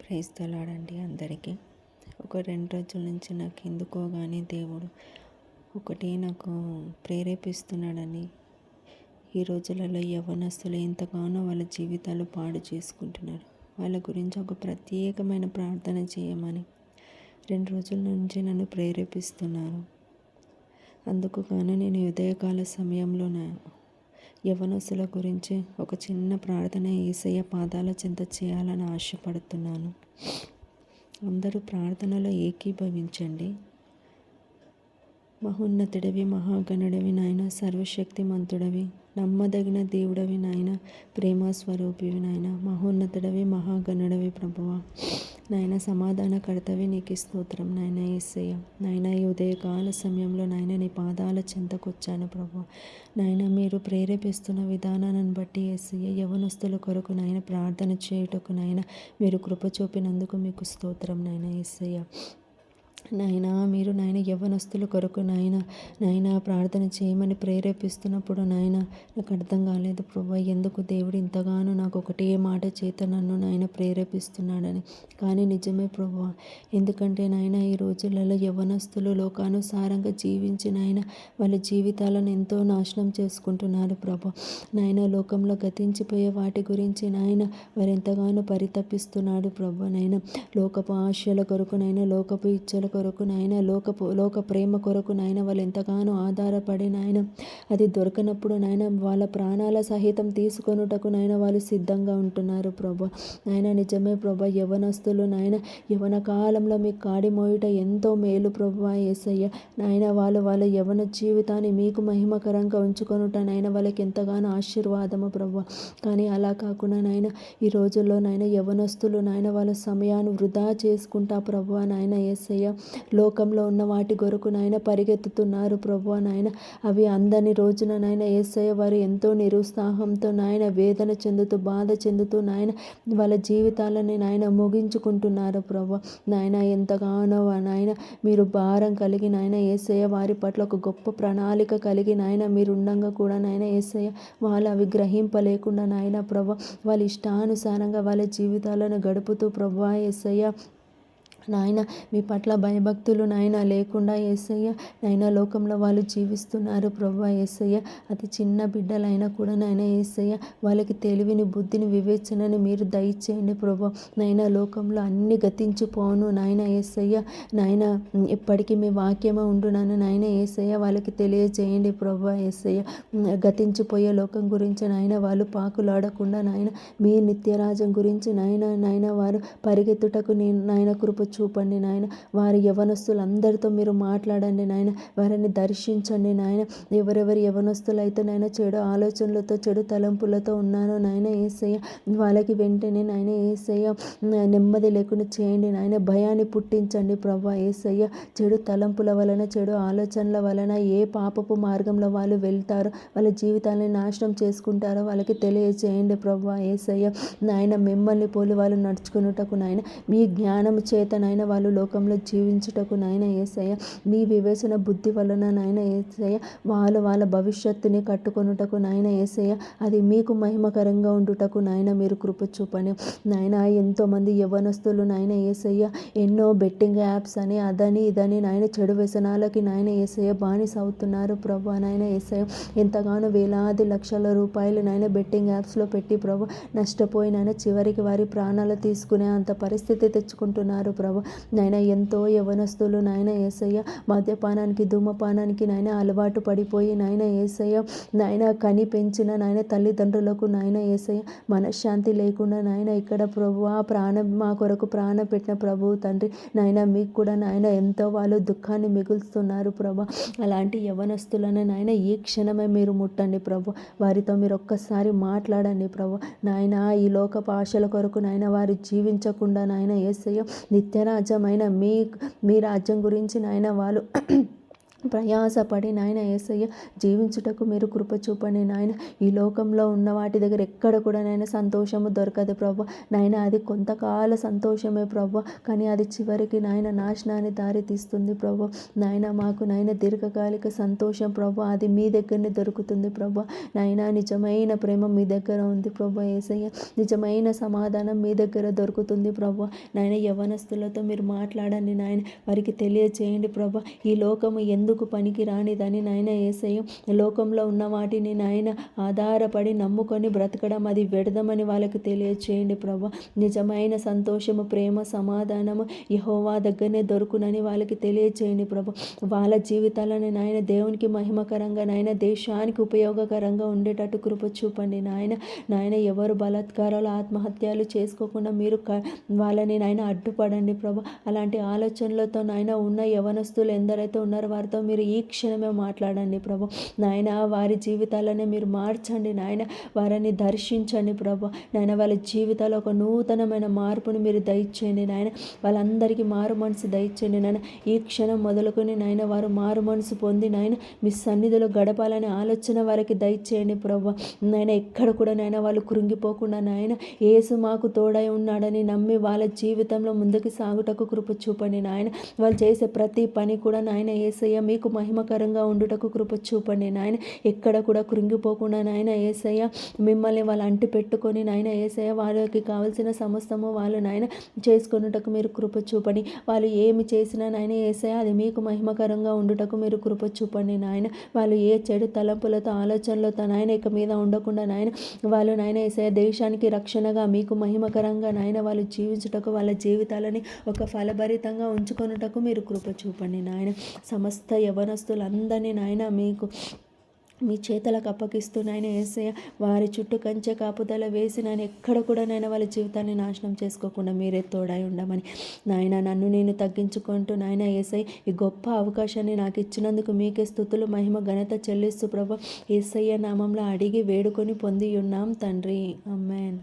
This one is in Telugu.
ప్రైజ్ తలాడండి అందరికీ. ఒక రెండు రోజుల నుంచి నాకు ఎందుకోగానే దేవుడు ఒకటి నాకు ప్రేరేపిస్తున్నాడని ఈ రోజులలో యవ్వనస్తులు ఎంతగానో వాళ్ళ జీవితాలు పాడు చేసుకుంటున్నారు. వాళ్ళ గురించి ఒక ప్రత్యేకమైన ప్రార్థన చేయమని రెండు రోజుల నుంచి నన్ను ప్రేరేపిస్తున్నారు. అందుకు గాను నేను ఉదయకాల సమయంలో నా యవనస్తుల గురించి ఒక చిన్న ప్రార్థన ఏసయ్య పాదాల చెంత చేయాలని ఆశపడుతున్నాను. అందరూ ప్రార్థనలో ఏకీభవించండి. మహోన్నతుడవి మహాగణుడవి నాయన సర్వశక్తిమంతుడవి నమ్మదగిన దేవుడవి నాయన ప్రేమ స్వరూపివి నాయన మహోన్నతుడవి మహాగణుడవి ప్రభువ. నాయన సమాధానకర్తవి నీకు స్తోత్రం నాయన ఏసయ్య. నాయన ఈ ఉదయకాల సమయంలో నాయన నీ పాదాల చెంతకొచ్చాను ప్రభు నాయన మీరు ప్రేరేపిస్తున్న విధానాన్ని బట్టి ఏసయ్య యవనస్తుల కొరకు నాయన ప్రార్థన చేయుటకు నాయన మీరు కృప చూపినందుకు మీకు స్తోత్రం నాయన ఏసయ్య. నాయనా మీరు నాయన యవ్వనస్తుల కొరకు నాయన నాయన ప్రార్థన చేయమని ప్రేరేపిస్తున్నప్పుడు నాయన నాకు అర్థం కాలేదు ప్రభు ఎందుకు దేవుడు ఇంతగానో నాకు ఒకటే మాట చేత నన్ను నాయన ప్రేరేపిస్తున్నాడని. కానీ నిజమే ప్రభు ఎందుకంటే నాయన ఈ రోజులలో యవ్వనస్తులు లోకానుసారంగా జీవించి నాయన వాళ్ళ జీవితాలను ఎంతో నాశనం చేసుకుంటున్నారు ప్రభు. నాయన లోకంలో గతించిపోయే వాటి గురించి నాయన వారు ఎంతగానో పరితపిస్తున్నాడు ప్రభు నాయన. లోకపు ఆశల కొరకు నాయన లోకపు ఇచ్చల కొరకు నాయన లోకపు లోక ప్రేమ కొరకు నాయన వాళ్ళు ఎంతగానో ఆధారపడి నాయన అది దొరకనప్పుడు నాయన వాళ్ళ ప్రాణాల సహితం తీసుకొనుటకు నాయన వాళ్ళు సిద్ధంగా ఉంటున్నారు ప్రభా. నాయన నిజమే ప్రభా యవనస్తులు నాయన యవన కాలంలో మీ కాడి మోయుట ఎంతో మేలు ప్రభా ఏసయ్య. నాయన వాళ్ళు వాళ్ళ యవన జీవితాన్ని మీకు మహిమకరంగా ఉంచుకొనుట నాయన వాళ్ళకి ఎంతగానో ఆశీర్వాదము ప్రభా. కానీ అలా కాకుండా నాయన ఈ రోజుల్లో నాయన యవనస్తులు నాయన వాళ్ళ సమయాన్ని వృధా చేసుకుంటా ప్రభా నాయన ఏసయ్య. లోకంలో ఉన్న వాటి కొరకు నాయన పరిగెత్తుతున్నారు ప్రభు నాయన. అవి అందని రోజున నాయన ఏసయ్య వారు ఎంతో నిరుత్సాహంతో నాయన వేదన చెందుతూ బాధ చెందుతూ నాయన వాళ్ళ జీవితాలని నాయన ముగించుకుంటున్నారు ప్రభు నాయన. ఎంతగానో నాయన మీరు భారం కలిగి నాయన ఏసయ్య వారి పట్ల ఒక గొప్ప ప్రణాళిక కలిగి నాయన మీరుండంగా కూడా నాయన ఏసయ్య వాళ్ళు అవి గ్రహింపలేకుండా నాయన ప్రభు వాళ్ళ ఇష్టానుసారంగా వాళ్ళ జీవితాలను గడుపుతూ ప్రభు ఏసయ్య నాయన మీ పట్ల భయభక్తులు నాయన లేకుండా ఏసయ్య నాయన లోకంలో వాళ్ళు జీవిస్తున్నారు ప్రభు ఏసయ్య. అతి చిన్న బిడ్డలైనా కూడా నాయన ఏసయ్య వాళ్ళకి తెలివిని బుద్ధిని వివేచనని మీరు దయచేయండి ప్రభు. నాయన లోకంలో అన్ని గతించిపోను నాయన ఏసయ్య. నాయన ఎప్పటికీ మీ వాక్యమే ఉండునని నాయన. ఏసయ్య వాళ్ళకి తెలియజేయండి ప్రభు ఏసయ్య. గతించిపోయే లోకం గురించి నాయన వాళ్ళు పాకులాడకుండా నాయన మీ నిత్యరాజం గురించి నాయన నాయన వారు పరిగెత్తుటకు నేను నాయన కృప చూపండి నాయన. వారి యవనస్తులందరితో మీరు మాట్లాడండి నాయన. వారిని దర్శించండి నాయన. ఎవరెవరి యవనస్తులైతే నాయన చెడు ఆలోచనలతో చెడు తలంపులతో ఉన్నారో నాయన ఏసయ్య వాళ్ళకి వెంటనే నాయన ఏసయ్య నెమ్మది లేకుండా చేయండి నాయన. భయాన్ని పుట్టించండి ప్రభా ఏసయ్య. చెడు తలంపుల వలన చెడు ఆలోచనల వలన ఏ పాపపు మార్గంలో వాళ్ళు వెళ్తారో వాళ్ళ జీవితాన్ని నాశనం చేసుకుంటారో వాళ్ళకి తెలియజేయండి ప్రభా ఏసయ్య. నాయన మిమ్మల్ని పోలి వాళ్ళు నడుచుకున్నటకు నాయన మీ జ్ఞానం చేత నాయన వాళ్ళు లోకంలో జీవించుటకు నాయన ఏసయ్య నీ వివేచన బుద్ధి వలన నాయన ఏసయ్య వాళ్ళు వాళ్ళ భవిష్యత్తుని కట్టుకొనుటకు నాయన ఏసయ్య అది మీకు మహిమకరంగా ఉండుటకు నాయన మీరు కృప చూపని నాయన ఎంతోమంది యవ్వనస్తులు నాయన ఏసయ్య ఎన్నో బెట్టింగ్ యాప్స్ అని అదని ఇదని నాయన చెడు వ్యసనాలకి నాయన ఏసయ్య బానిస అవుతున్నారు ప్రభు నాయన ఏసయ్య ఎంతగానో వేలాది లక్షల రూపాయలు నాయన బెట్టింగ్ యాప్స్లో పెట్టి ప్రభు నష్టపోయిన చివరికి వారి ప్రాణాలు తీసుకునే అంత పరిస్థితి తెచ్చుకుంటున్నారు ప్రభు. ప్రభు నాయన ఎంతో యవనస్తులు నాయన ఏసయ్య. మద్యపానానికి ధూమపానానికి నాయన అలవాటు పడిపోయి నాయన ఏసయ్య. నాయన కని పెంచిన నాయన తల్లిదండ్రులకు నాయన ఏసయ్య. మనశ్శాంతి లేకుండా నాయన ఇక్కడ ప్రభు ఆ ప్రాణం మా కొరకు ప్రాణం పెట్టిన ప్రభు తండ్రి. నాయన మీకు కూడా నాయన ఎంతో వాళ్ళు దుఃఖాన్ని మిగులుస్తున్నారు ప్రభు. అలాంటి యవనస్తులను నాయన ఈ క్షణమే మీరు ముట్టండి ప్రభు. వారితో మీరు ఒక్కసారి మాట్లాడండి ప్రభు. నాయన ఈ లోక భాషల కొరకు నాయన వారు జీవించకుండా నాయన ఏసయ్య నిత్య రాజ్యమైన మీ మీ రాజ్యం గురించి నాయన వాళ్ళు ప్రయాసపడి నాయన ఏసయ్య జీవించుటకు మీరు కృప చూపండి నాయన. ఈ లోకంలో ఉన్న వాటి దగ్గర ఎక్కడ కూడా నాయన సంతోషము దొరకదు ప్రభు. నాయన అది కొంతకాల సంతోషమే ప్రభు. కానీ అది చివరికి నాయన నాశనాన్ని దారి తీస్తుంది ప్రభు. నాయన మాకు నాయన దీర్ఘకాలిక సంతోషం ప్రభు. అది మీ దగ్గరనే దొరుకుతుంది ప్రభు. నాయన నిజమైన ప్రేమ మీ దగ్గర ఉంది ప్రభు ఏసయ్య. నిజమైన సమాధానం మీ దగ్గర దొరుకుతుంది ప్రభు. నాయన యవనస్తులతో మీరు మాట్లాడండి నాయన. వారికి తెలియజేయండి ప్రభు. ఈ లోకము ఎందుకు పనికి రానిదని నాయన ఏసయ్య? లోకంలో ఉన్న వాటిని నాయన ఆధారపడి నమ్ముకొని బ్రతకడం అది వెడదమని వాళ్ళకి తెలియచేయండి ప్రభా. నిజమైన సంతోషము ప్రేమ సమాధానము యహోవా దగ్గరనే దొరుకునని వాళ్ళకి తెలియచేయండి ప్రభు. వాళ్ళ జీవితాలను నాయన దేవునికి మహిమకరంగా నాయన దేశానికి ఉపయోగకరంగా ఉండేటట్టు కృప చూపండి నాయన. నాయన ఎవరు బలాత్కారాలు ఆత్మహత్యలు చేసుకోకుండా మీరు వాళ్ళని నాయన అడ్డుపడండి ప్రభు. అలాంటి ఆలోచనలతో నాయన ఉన్న యవనస్తులు ఎందరైతే ఉన్నారో వారితో మీరు ఈ క్షణమే మాట్లాడండి ప్రభు. నాయన వారి జీవితాలనే మీరు మార్చండి. నాయన వారిని దర్శించండి ప్రభు. నాయన వాళ్ళ జీవితాల్లో ఒక నూతనమైన మార్పును మీరు దయచేయండి. నాయన వాళ్ళందరికీ మారు మనసు దయచేయండి. నాయన ఈ క్షణం మొదలుకొని నాయన వారు మారు మనసు పొంది నాయన మీ సన్నిధిలో గడపాలనే ఆలోచన వారికి దయచేయండి ప్రభు. నాయన ఎక్కడ కూడా నాయన వాళ్ళు కృంగిపోకుండా నాయన ఏసు మాకు తోడై ఉన్నాడని నమ్మి వాళ్ళ జీవితంలో ముందుకు సాగుటకు కృప చూపండి నాయన. వాళ్ళు చేసే ప్రతి పని కూడా నాయన ఏసయ్య మీకు మహిమకరంగా ఉండుటకు కృప చూపండి నాయన. ఎక్కడ కూడా కృంగిపోకుండా నాయన ఏసయ్య మిమ్మల్ని వాళ్ళు అంటి పెట్టుకొని నాయన ఏసయ్య వాళ్ళకి కావాల్సిన సమస్తము వాళ్ళు నాయన చేసుకున్నటకు మీరు కృప చూపండి. వాళ్ళు ఏమి చేసినా నాయన ఏసయ్య అది మీకు మహిమకరంగా ఉండుటకు మీరు కృప చూపండి నాయన. వాళ్ళు ఏ చెడు తలంపులతో ఆలోచనలతో నాయన ఇక మీద ఉండకుండా నాయన వాళ్ళు నాయన ఏసయ్య దేశానికి రక్షణగా మీకు మహిమకరంగా నాయన వాళ్ళు జీవించుటకు వాళ్ళ జీవితాలని ఒక ఫలభరితంగా ఉంచుకొనుటకు మీరు కృప చూపండి నాయన. సమస్త యవనస్తులందరినీ నాయన మీకు మీ చేతలకు అప్పగిస్తూ నాయన ఏసయ్య వారి చుట్టూ కంచె కాపుదల వేసి నేను ఎక్కడ కూడా నాయన వాళ్ళ జీవితాన్ని నాశనం చేసుకోకుండా మీరే తోడై ఉండమని. నాయన నన్ను నేను తగ్గించుకుంటూ నాయన ఏసై ఈ గొప్ప అవకాశాన్ని నాకు ఇచ్చినందుకు మీకే స్థుతులు మహిమ ఘనత చెల్లిస్తూ ప్రభు ఏసయ్య నామంలో అడిగి వేడుకొని పొంది ఉన్నాం తండ్రి. అమ్మేన్